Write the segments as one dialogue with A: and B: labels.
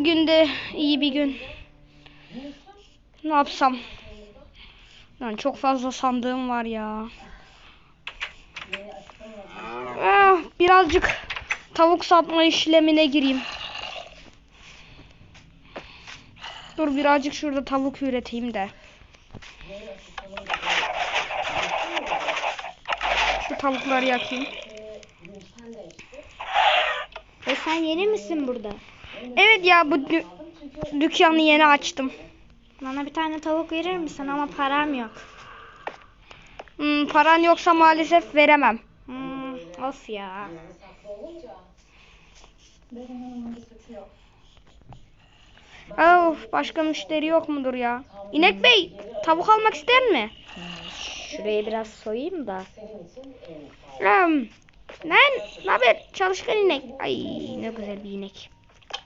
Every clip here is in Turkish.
A: bugün de iyi bir gün. Ne yapsam? Lan çok fazla sandığım var ya. Ah, birazcık tavuk satma işlemine gireyim. Dur birazcık şurada tavuk üreteyim de. Şu tavukları yakayım.
B: E sen yeni misin burada?
A: Evet ya bu dü- dükkanı yeni açtım.
B: Bana bir tane tavuk verir misin ama param yok.
A: Hmm, paran yoksa maalesef veremem.
B: Hmm, of ya.
A: Of başka müşteri yok mudur ya? İnek Bey tavuk almak ister mi?
B: Şurayı biraz soyayım da.
A: Hmm. Lan ne haber çalışkan inek. Ay ne güzel bir inek.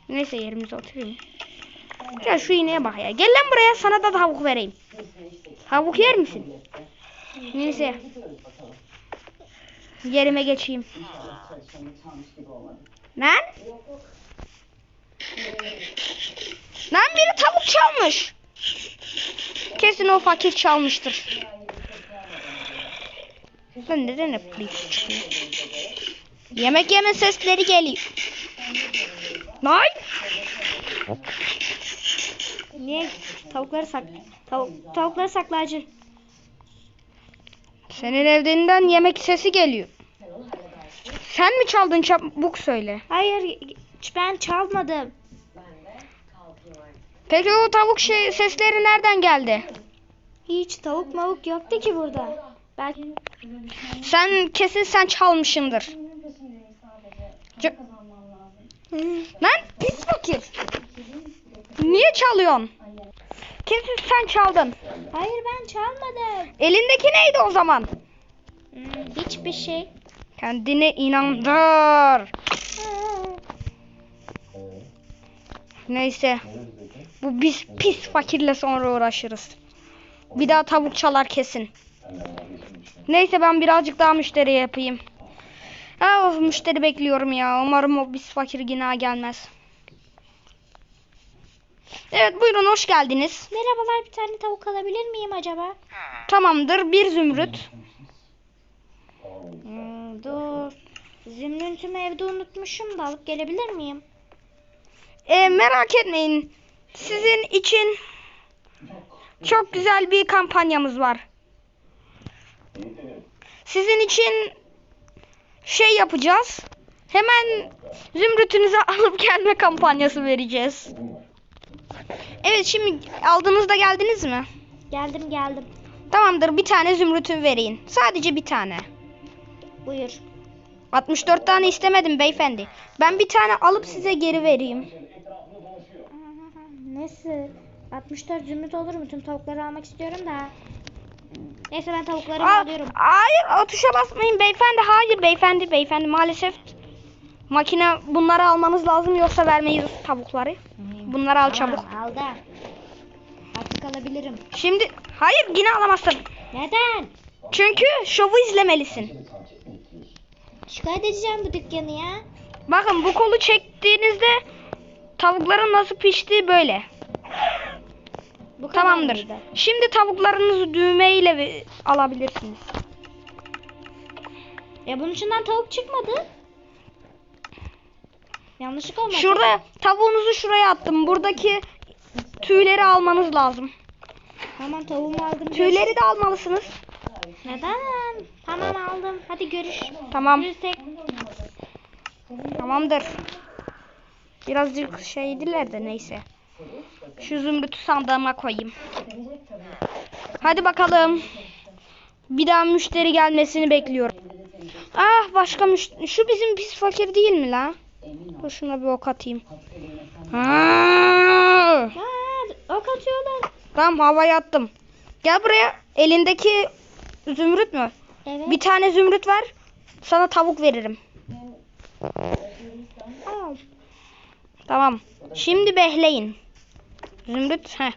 A: Neyse yerimize oturayım. Gel şu ineğe bak ya. Gel lan buraya sana da tavuk vereyim. Tavuk yer misin? Neyse. Yerime geçeyim. Lan? Lan biri tavuk çalmış. Kesin o fakir çalmıştır. Lan neden hep polis çıkıyor? Yemek yeme sesleri geliyor. Lan?
B: Niye tavukları sak tavuk tavukları saklacı.
A: Senin evdinden yemek sesi geliyor. Sen mi çaldın çabuk söyle.
B: Hayır ben çalmadım.
A: Peki o tavuk şey sesleri nereden geldi?
B: Hiç tavuk mavuk yoktu ki burada. Belki
A: Sen kesin sen çalmışsındır. C- Lan pis fakir. Niye çalıyorsun? Kesin sen çaldın.
B: Hayır ben çalmadım.
A: Elindeki neydi o zaman?
B: Hmm, hiçbir şey.
A: Kendine inandır. Neyse. Bu biz pis fakirle sonra uğraşırız. Bir daha tavuk çalar kesin. Neyse ben birazcık daha müşteri yapayım. Ha, of, müşteri bekliyorum ya. Umarım o biz fakir günah gelmez. Evet buyurun hoş geldiniz.
B: Merhabalar bir tane tavuk alabilir miyim acaba?
A: Tamamdır bir zümrüt.
B: Hmm, dur. Zümrütümü evde unutmuşum da alıp gelebilir miyim?
A: E, merak etmeyin. Sizin için çok güzel bir kampanyamız var. Sizin için şey yapacağız. Hemen zümrütünüzü alıp gelme kampanyası vereceğiz. Evet şimdi aldığınızda geldiniz mi?
B: Geldim geldim.
A: Tamamdır bir tane zümrütün vereyim. Sadece bir tane.
B: Buyur.
A: 64 tane istemedim beyefendi. Ben bir tane alıp size geri vereyim.
B: Nasıl? 64 zümrüt olur mu? Tüm tavukları almak istiyorum da. Neyse ben tavukları
A: Aa,
B: alıyorum.
A: hayır o tuşa basmayın beyefendi. Hayır beyefendi beyefendi maalesef makine bunları almanız lazım yoksa vermeyiz tavukları. Bunları al çabuk.
B: Tamam, aldım. Artık alabilirim.
A: Şimdi hayır yine alamazsın.
B: Neden?
A: Çünkü şovu izlemelisin.
B: Şikayet edeceğim bu dükkanı ya.
A: Bakın bu kolu çektiğinizde tavukların nasıl piştiği böyle.
B: Bu
A: Tamamdır.
B: mıydı?
A: Şimdi tavuklarınızı düğmeyle alabilirsiniz.
B: Ya bunun içinden tavuk çıkmadı. Yanlışlık olmadı.
A: Şurada tavuğunuzu şuraya attım. Buradaki tüyleri almanız lazım.
B: Tamam tavuğumu aldım.
A: Tüyleri de almalısınız.
B: Neden? Tamam aldım. Hadi görüş.
A: Tamam.
B: Görüşsek.
A: Tamamdır. Birazcık şeydiler de neyse. Şu zümrütü sandığıma koyayım. Hadi bakalım. Bir daha müşteri gelmesini bekliyorum. Ah başka müşteri. Şu bizim pis fakir değil mi la? Dur şuna bir ok atayım. Ha!
B: Aa, ok atıyorlar.
A: Tamam havaya attım. Gel buraya. Elindeki zümrüt mü?
B: Evet.
A: Bir tane zümrüt ver. Sana tavuk veririm.
B: Al.
A: Tamam. Şimdi behleyin. Zümrüt. Heh.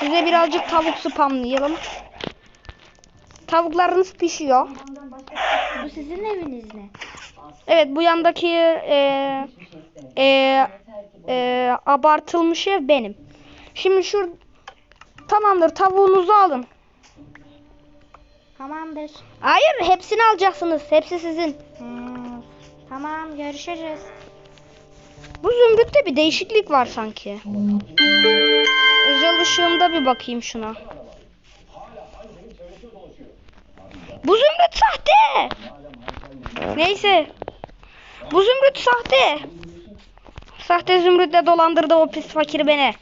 A: Size birazcık tavuk spamlayalım. Tavuklarınız pişiyor.
B: Bu sizin eviniz mi?
A: Evet bu yandaki e, e, e, abartılmış ev benim. Şimdi şu tamamdır tavuğunuzu alın.
B: Tamamdır.
A: Hayır hepsini alacaksınız. Hepsi sizin.
B: Hmm, Tamam görüşürüz.
A: Bu zümrütte bir değişiklik var sanki. Özel ışığımda bir bakayım şuna. Bu zümrüt sahte. Neyse. Bu zümrüt sahte. Sahte zümrütle dolandırdı o pis fakir beni.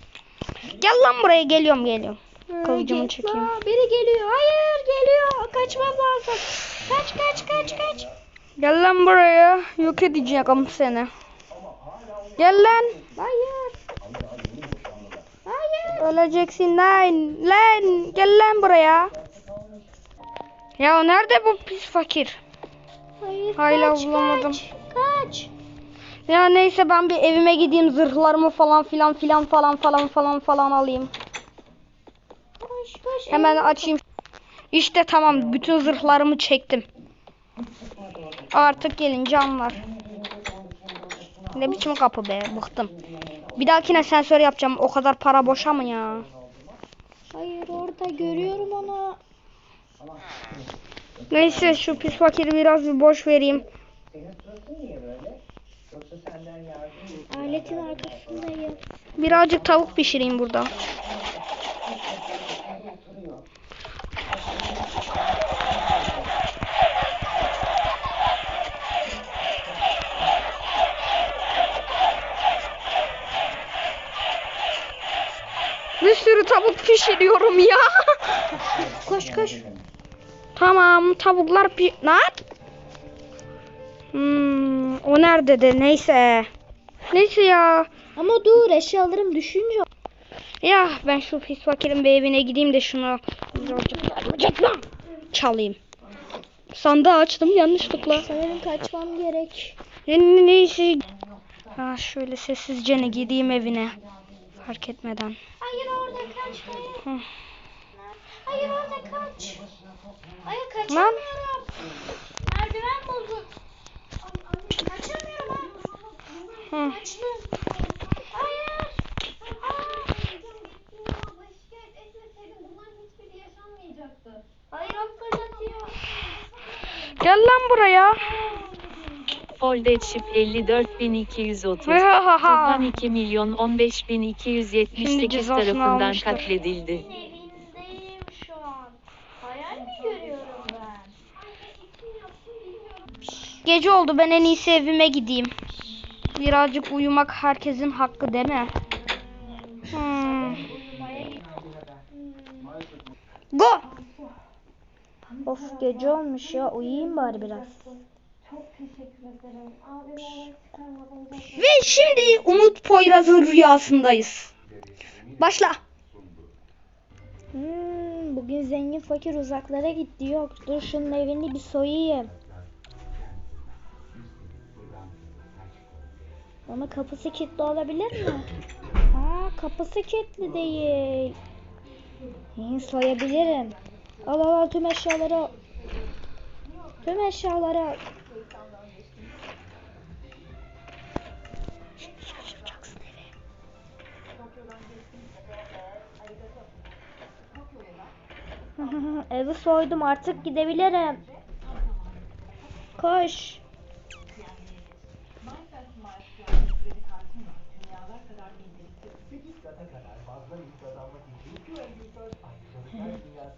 A: Gel lan buraya geliyorum geliyorum. Kılıcımı çekeyim.
B: Biri geliyor. Hayır geliyor. Kaçmam lazım. Kaç kaç kaç kaç.
A: Gel lan buraya. Yok edeceğim seni. Gel lan.
B: Hayır. Hayır.
A: Öleceksin lan. Lan gel lan buraya. Ya nerede bu pis fakir?
B: Hayır
A: Hala
B: kaç
A: bulamadım.
B: kaç. Kaç.
A: Ya neyse ben bir evime gideyim zırhlarımı falan filan filan falan falan falan falan alayım.
B: Koş koş.
A: Hemen açayım. İşte tamam bütün zırhlarımı çektim. Artık gelin canlar. Ne biçim kapı be bıktım. Bir dahakine sensör yapacağım. O kadar para boşa mı ya?
B: Hayır orada görüyorum onu.
A: Neyse şu pis fakiri biraz bir boş vereyim.
B: Aletin arkasındayım.
A: Birazcık tavuk pişireyim burada. Bir sürü tavuk pişiriyorum ya.
B: Koş koş.
A: Tamam tavuklar pi... Ne? Hmm, o nerede de neyse. Neyse ya.
B: Ama dur eşyalarım düşünce.
A: Ya ben şu pis fakirin bir evine gideyim de şunu çalayım. Sandığı açtım yanlışlıkla.
B: Sanırım kaçmam gerek.
A: Ne, ne- neyse. Ha şöyle sessizce ne gideyim evine. Fark etmeden.
B: Hayır orada kaç. Hayır orada kaç. Hayır
A: Lan.
B: kaçamıyorum. Merdiven bozuk. Kaçamıyorum ha.
A: Hı.
B: Kaçtım. Hayır. Hayır o fırlatıyor.
A: Gel lan buraya.
C: Foldet Ship 54230.
A: Ha ha ha.
C: Toplam 2 milyon 15 bin
A: Şimdi
C: 278
A: cezasını
C: tarafından
A: almışlar.
C: katledildi.
B: Evinizdeyim şu an. Hayal mi görüyorum ben?
A: Gece oldu ben en iyisi evime gideyim. Birazcık uyumak herkesin hakkı değil mi? Hmm. Go.
B: Of gece olmuş ya uyuyayım bari biraz.
A: Ve şimdi Umut Poyraz'ın rüyasındayız. Başla.
B: Hmm, bugün zengin fakir uzaklara gitti. Yok dur şunun evini bir soyayım. Ama kapısı kilitli olabilir mi? Aa kapısı kilitli değil. İyi soyabilirim. Al al al tüm eşyaları al. Tüm eşyaları al. Evi soydum artık gidebilirim. Koş.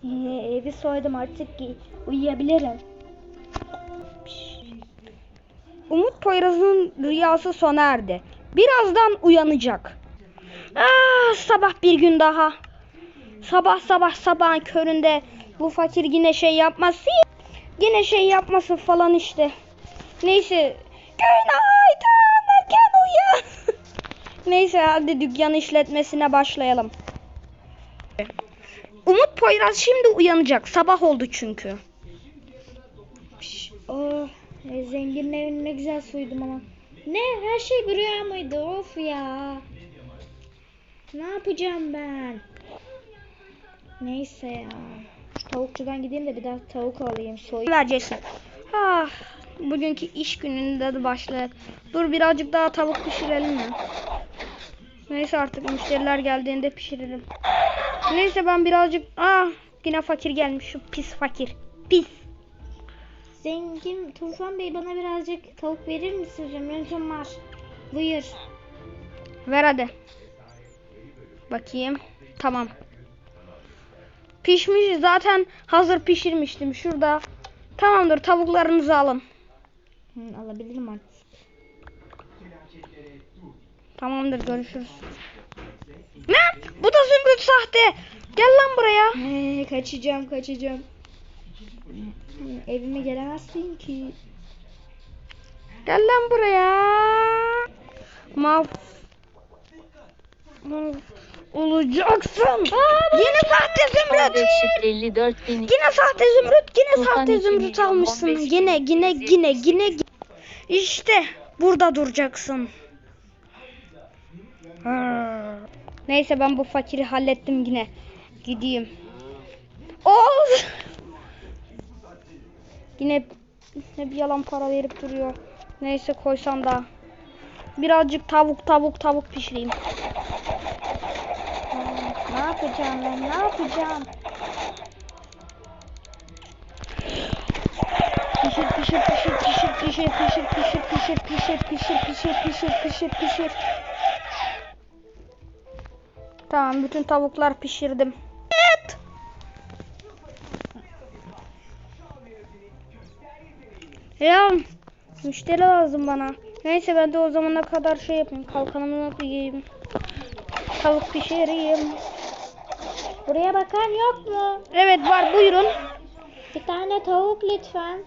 B: Evi soydum artık gi- uyuyabilirim.
A: Umut Poyraz'ın rüyası sona erdi. Birazdan uyanacak. Ah, sabah bir gün daha. Sabah sabah sabahın köründe bu fakir yine şey yapması. Yine şey yapmasın falan işte. Neyse. Günaydın. Erken uyan. Neyse hadi dükkan işletmesine başlayalım. Umut Poyraz şimdi uyanacak. Sabah oldu çünkü.
B: Oh, e, zenginin evini ne güzel soydum ama. Ne? Her şey bir rüya mıydı? Of ya. Ne yapacağım ben? Neyse ya. Şu tavukçudan gideyim de bir daha tavuk alayım. Soy.
A: vereceksin. Ah, bugünkü iş gününde de başlayalım. Dur birazcık daha tavuk pişirelim mi? Neyse artık müşteriler geldiğinde pişiririm. Neyse ben birazcık... Ah yine fakir gelmiş şu pis fakir. Pis.
B: Zengin Tufan Bey bana birazcık tavuk verir misin? Zümrüt'üm var. Buyur.
A: Ver hadi. Bakayım. Tamam. Pişmiş zaten hazır pişirmiştim şurada. Tamamdır tavuklarınızı alın.
B: Hı, alabilirim artık.
A: Tamamdır görüşürüz. Ne? Bu da zümrüt sahte. Gel lan buraya.
B: Ee, kaçacağım kaçacağım. Hı, Evime gelemezsin ki.
A: Gel lan buraya. Mav. Mav olacaksın. Yine sahte zümrüt.
C: Folde çip 54 bin
A: Yine sahte zümrüt, yine sahte zümrüt almışsın.
C: 15
A: Yine, yine, yine, yine. İşte burada duracaksın. Ha. Neyse ben bu fakiri hallettim yine. Gideyim. Oğuz. Yine ne bir yalan para verip duruyor. Neyse koysam da. Birazcık tavuk tavuk tavuk pişireyim.
B: Ne yapacağım ben? Ne yapacağım?
A: Pişir pişir pişir pişir pişir pişir pişir pişir pişir pişir pişir pişir pişir pişir. Tamam bütün tavuklar pişirdim. Evet. Ya müşteri lazım bana. Neyse ben de o zamana kadar şey yapayım. Kalkanımı giyeyim. Tavuk pişireyim.
B: Buraya bakan yok mu?
A: Evet var buyurun.
B: Bir tane tavuk lütfen.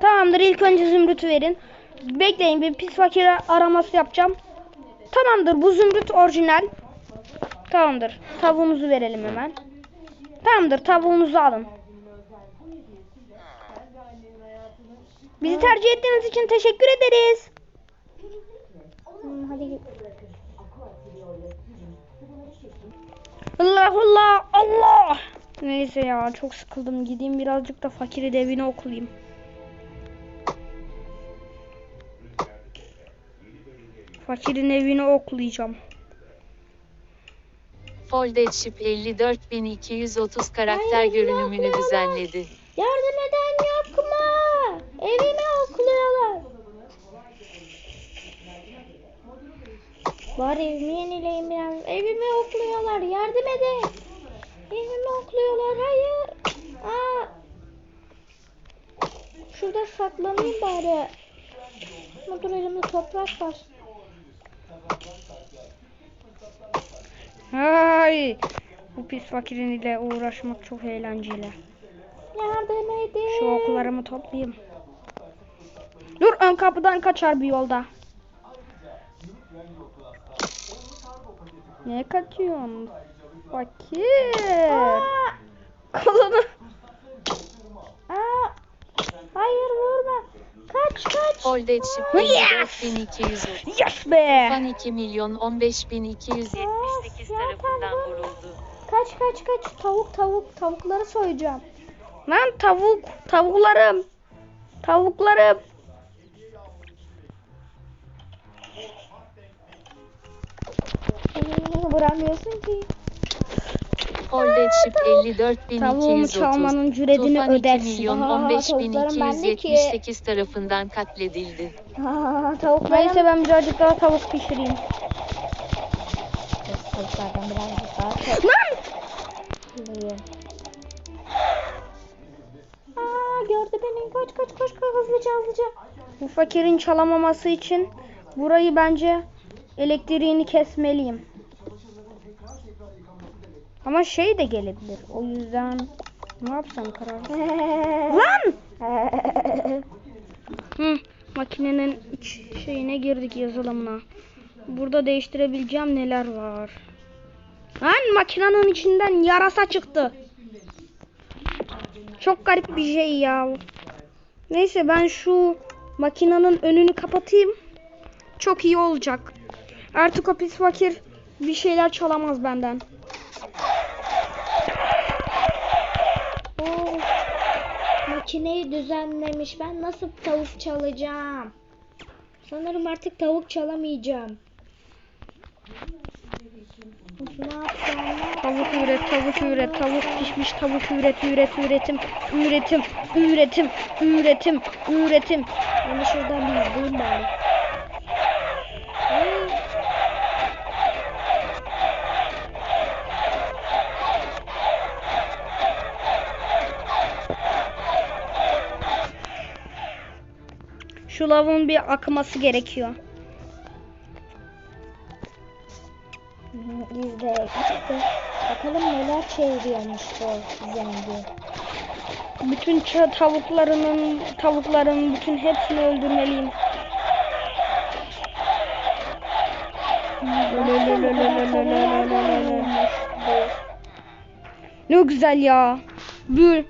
A: Tamamdır ilk önce zümrütü verin. Bekleyin bir pis fakir araması yapacağım. Tamamdır bu zümrüt orijinal. Tamamdır tavuğunuzu verelim hemen. Tamamdır tavuğunuzu alın. Bizi tercih ettiğiniz için teşekkür ederiz.
B: Hadi.
A: Allah Allah Allah. Neyse ya çok sıkıldım. Gideyim birazcık da fakiri de evine okulayım. Fakirin evini oklayacağım.
C: Folde çip 54230 karakter
B: Hayır,
C: görünümünü düzenledi.
B: Yardım eden yok mu? Evimi okluyorlar. Bari evimi yenileyim biraz. Evimi okluyorlar. Yardım edin. Evimi okluyorlar. Hayır. Aa. Şurada saklanayım bari. Dur elimde toprak var.
A: Hay. Bu pis fakirin ile uğraşmak çok eğlenceli.
B: Yardım edin.
A: Şu oklarımı toplayayım. Dur ön kapıdan kaçar bir yolda. Niye kaçıyorsun? Fakir.
B: Aa.
A: Kolunu.
B: Aa. Hayır vurma. Kaç kaç.
C: Folde çip
A: Yes!
C: 54230.
A: Yes be.
C: Tufan 2 milyon 15278 tarafından vuruldu.
B: Kaç kaç kaç. Tavuk tavuk. Tavukları soyacağım.
A: Lan tavuk. Tavuklarım. Tavuklarım.
B: Vuramıyorsun ki.
C: Folde çip
A: Tavuğumu
C: 54230.
A: çalmanın cüretini
C: Tufan 2
A: ödersin.
C: milyon
B: Aa, tavuklarım bende ki.
C: 15278 tarafından katledildi.
B: Aa, tavuklarım.
A: Neyse ben birazcık daha tavuk pişireyim.
B: Tavuklardan birazcık daha
A: Lan!
B: Aa, gördü beni. Kaç kaç koş koş hızlıca hızlıca.
A: Bu fakirin çalamaması için burayı bence elektriğini kesmeliyim. Ama şey de gelebilir. O yüzden ne yapsam karar. Lan! Hı, makinenin iç şeyine girdik yazılımına. Burada değiştirebileceğim neler var. Lan makinenin içinden yarasa çıktı. Çok garip bir şey ya. Neyse ben şu makinenin önünü kapatayım. Çok iyi olacak. Artık o pis fakir bir şeyler çalamaz benden. Oo.
B: makineyi düzenlemiş. Ben nasıl tavuk çalacağım? Sanırım artık tavuk çalamayacağım.
A: Tavuk üret, tavuk üret, tavuk pişmiş tavuk üret, üret, üretim, üretim, üretim, üretim, üretim.
B: Ben de şuradan bir izleyeyim bari.
A: Şu lavun bir akması gerekiyor.
B: hı, İzle işte. Bakalım neler çeviriyormuş bu zengi.
A: Bütün tavuklarının, tavukların bütün hepsini öldürmeliyim. Ne güzel ya. Bir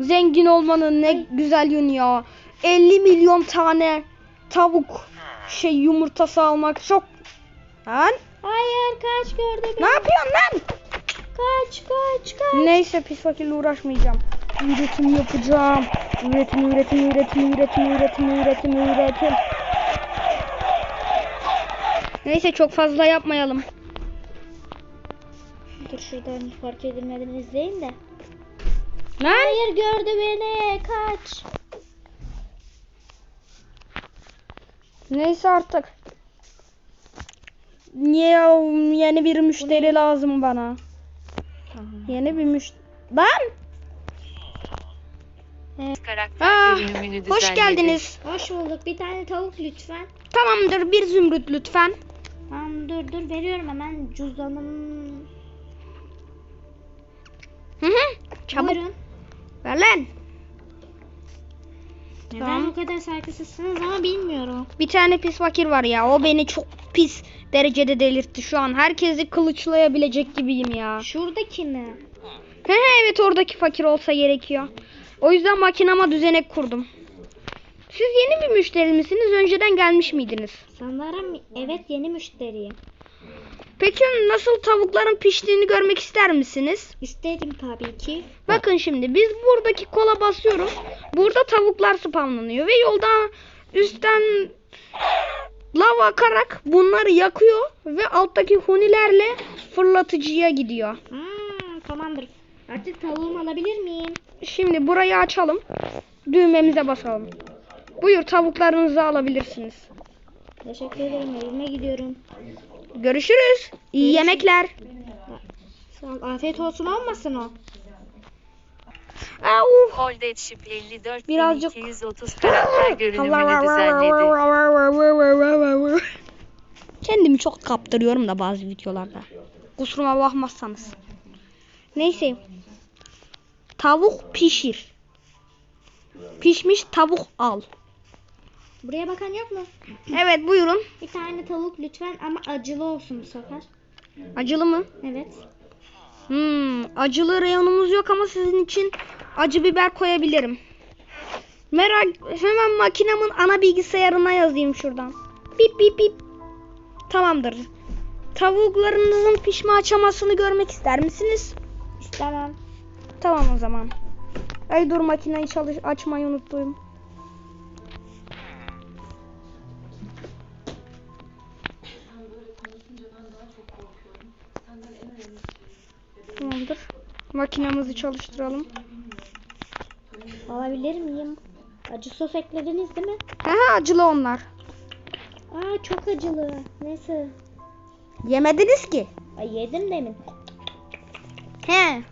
A: zengin olmanın ne güzel yönü ya. 50 milyon tane tavuk şey yumurtası almak çok. Lan
B: Hayır kaç gördü
A: ne yapıyorsun lan?
B: Kaç kaç kaç.
A: Neyse pis fakirle uğraşmayacağım. Üretim yapacağım. Üretim, üretim, üretim, üretim, üretim, üretim, üretim. Neyse çok fazla yapmayalım.
B: Dur şuradan fark edilmeden izleyin de.
A: Ne?
B: Hayır gördü beni. Kaç.
A: Neyse artık. Niye yeni bir müşteri lazım bana?
B: Tamam.
A: Yeni bir müşteri. Lan!
C: Karakter
A: Aa, Ah, hoş geldiniz.
B: Hoş bulduk. Bir tane tavuk lütfen.
A: Tamamdır bir zümrüt lütfen.
B: Tamam dur dur veriyorum hemen cüzdanım.
A: Hı hı. Çabuk
B: Buyurun.
A: ver lan.
B: Neden
A: Tamam.
B: bu kadar saygısızsınız ama bilmiyorum.
A: Bir tane pis fakir var ya. O beni çok pis derecede delirtti şu an. Herkesi kılıçlayabilecek gibiyim ya.
B: Şuradaki mi?
A: He he evet oradaki fakir olsa gerekiyor. O yüzden makinama düzenek kurdum. Siz yeni bir müşteri misiniz? Önceden gelmiş miydiniz?
B: Sanırım evet yeni müşteriyim.
A: Peki nasıl tavukların piştiğini görmek ister misiniz?
B: İsterim tabii ki.
A: Bakın şimdi biz buradaki kola basıyoruz. Burada tavuklar spamlanıyor ve yoldan üstten lav akarak bunları yakıyor ve alttaki hunilerle fırlatıcıya gidiyor.
B: Hmm, tamamdır. Artık tavuğumu alabilir miyim?
A: Şimdi burayı açalım. Düğmemize basalım. Buyur tavuklarınızı alabilirsiniz.
B: Teşekkür ederim. Evime gidiyorum.
A: Görüşürüz. İyi yemekler.
B: Afiyet olsun olmasın o.
A: Au.
C: Holded Ship 54
A: Birazcık-
C: 230 karakter görünümünü düzenledi.
A: Kendimi çok kaptırıyorum da bazı videolarda. Kusuruma bakmazsanız. Neyse. Tavuk pişir. Pişmiş tavuk al.
B: Buraya bakan yok mu?
A: Evet buyurun.
B: Bir tane tavuk lütfen ama acılı olsun bu sefer.
A: Acılı mı?
B: Evet.
A: Hmm, acılı reyonumuz yok ama sizin için acı biber koyabilirim. Merak hemen makinemin ana bilgisayarına yazayım şuradan. Bip bip bip. Tamamdır. Tavuklarınızın pişme aşamasını görmek ister misiniz?
B: İstemem.
A: Tamam o zaman. Ay dur makineyi çalış açmayı unuttum. Makinemizi çalıştıralım.
B: Alabilir miyim? Acı sos eklediniz değil mi?
A: Aha acılı onlar.
B: Aa çok acılı. Neyse.
A: Yemediniz ki.
B: Ay yedim demin.
A: He.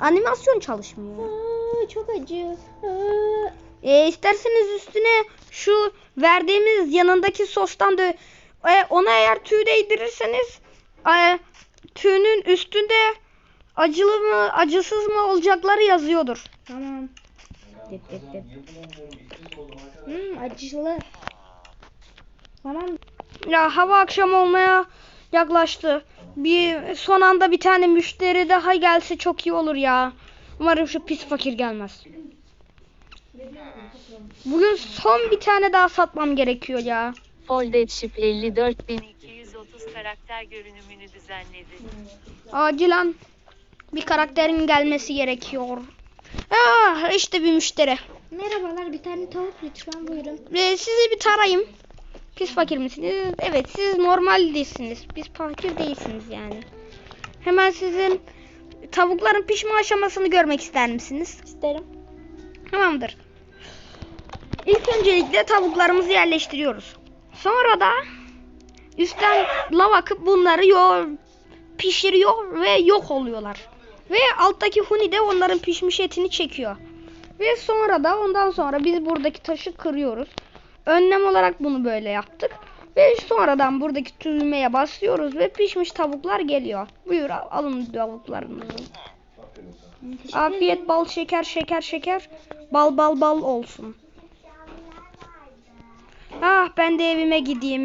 A: Animasyon çalışmıyor.
B: Aa çok acı. Aa.
A: E, isterseniz üstüne şu verdiğimiz yanındaki sostan da e, ona eğer tüy değdirirseniz e, tüyünün üstünde acılı mı acısız mı olacakları yazıyordur.
B: Tamam. Dip dip dip. Hmm, acılı. Tamam.
A: Ya hava akşam olmaya yaklaştı. Bir son anda bir tane müşteri daha gelse çok iyi olur ya. Umarım şu pis fakir gelmez. Bugün son bir tane daha satmam gerekiyor ya.
C: Folded Ship 54 230 karakter görünümünü düzenledi.
A: Acilen bir karakterin gelmesi gerekiyor. Ah işte bir müşteri.
B: Merhabalar bir tane tavuk lütfen buyurun.
A: Ee, sizi bir tarayayım. Pis fakir misiniz? Evet siz normal değilsiniz. Biz fakir değilsiniz yani. Hemen sizin tavukların pişme aşamasını görmek ister misiniz?
B: İsterim.
A: Tamamdır. İlk öncelikle tavuklarımızı yerleştiriyoruz. Sonra da üstten lav akıp bunları yo pişiriyor ve yok oluyorlar. Ve alttaki huni de onların pişmiş etini çekiyor. Ve sonra da ondan sonra biz buradaki taşı kırıyoruz. Önlem olarak bunu böyle yaptık. Ve sonradan buradaki düğmeye basıyoruz ve pişmiş tavuklar geliyor. Buyur al- alın tavuklarınızı. Afiyet bal şeker şeker şeker bal bal bal olsun. Ah ben de evime gideyim.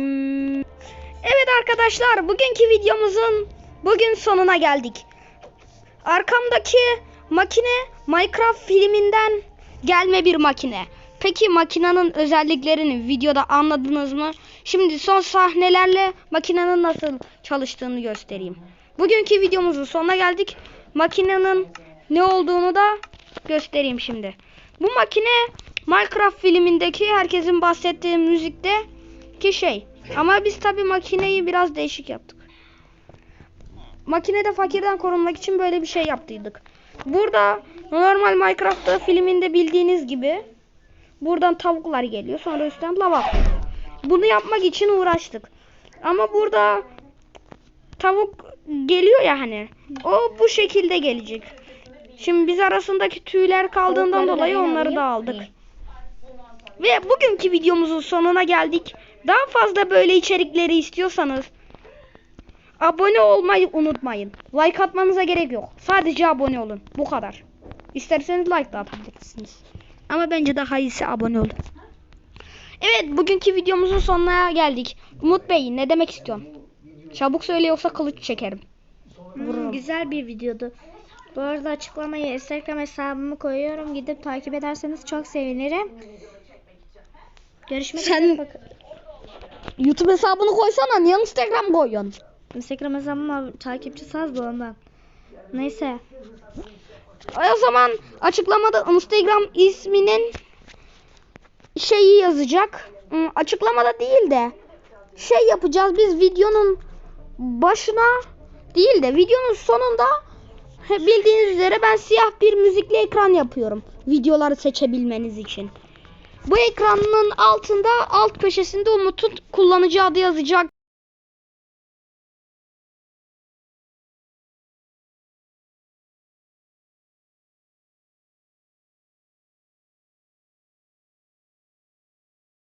A: Evet arkadaşlar bugünkü videomuzun bugün sonuna geldik. Arkamdaki makine Minecraft filminden gelme bir makine. Peki makinenin özelliklerini videoda anladınız mı? Şimdi son sahnelerle makinenin nasıl çalıştığını göstereyim. Bugünkü videomuzun sonuna geldik. Makinenin ne olduğunu da göstereyim şimdi. Bu makine Minecraft filmindeki herkesin bahsettiği müzikte ki şey. Ama biz tabi makineyi biraz değişik yaptık. Makinede fakirden korunmak için böyle bir şey yaptıydık. Burada normal Minecraft'ta filminde bildiğiniz gibi buradan tavuklar geliyor. Sonra üstten lava akıyor. Bunu yapmak için uğraştık. Ama burada tavuk geliyor ya hani. O bu şekilde gelecek. Şimdi biz arasındaki tüyler kaldığından dolayı onları da aldık. Ve bugünkü videomuzun sonuna geldik. Daha fazla böyle içerikleri istiyorsanız abone olmayı unutmayın. Like atmanıza gerek yok. Sadece abone olun. Bu kadar. İsterseniz like da atabilirsiniz. Ama bence daha iyisi abone olun. Evet bugünkü videomuzun sonuna geldik. Umut Bey ne demek istiyorsun? Çabuk söyle yoksa kılıç çekerim.
B: Hmm, güzel bir videodu. Bu arada açıklamaya Instagram hesabımı koyuyorum. Gidip takip ederseniz çok sevinirim. Görüşmek
A: Sen-
B: üzere. Bakın.
A: YouTube hesabını koysana niye Instagram koyuyorsun?
B: Instagram hesabıma takipçi az da ondan. Neyse.
A: O zaman açıklamada Instagram isminin şeyi yazacak. Hmm, Açıklamada değil de şey yapacağız biz videonun başına değil de videonun sonunda bildiğiniz üzere ben siyah bir müzikli ekran yapıyorum. Videoları seçebilmeniz için. Bu ekranın altında alt köşesinde Umut'un kullanıcı adı yazacak.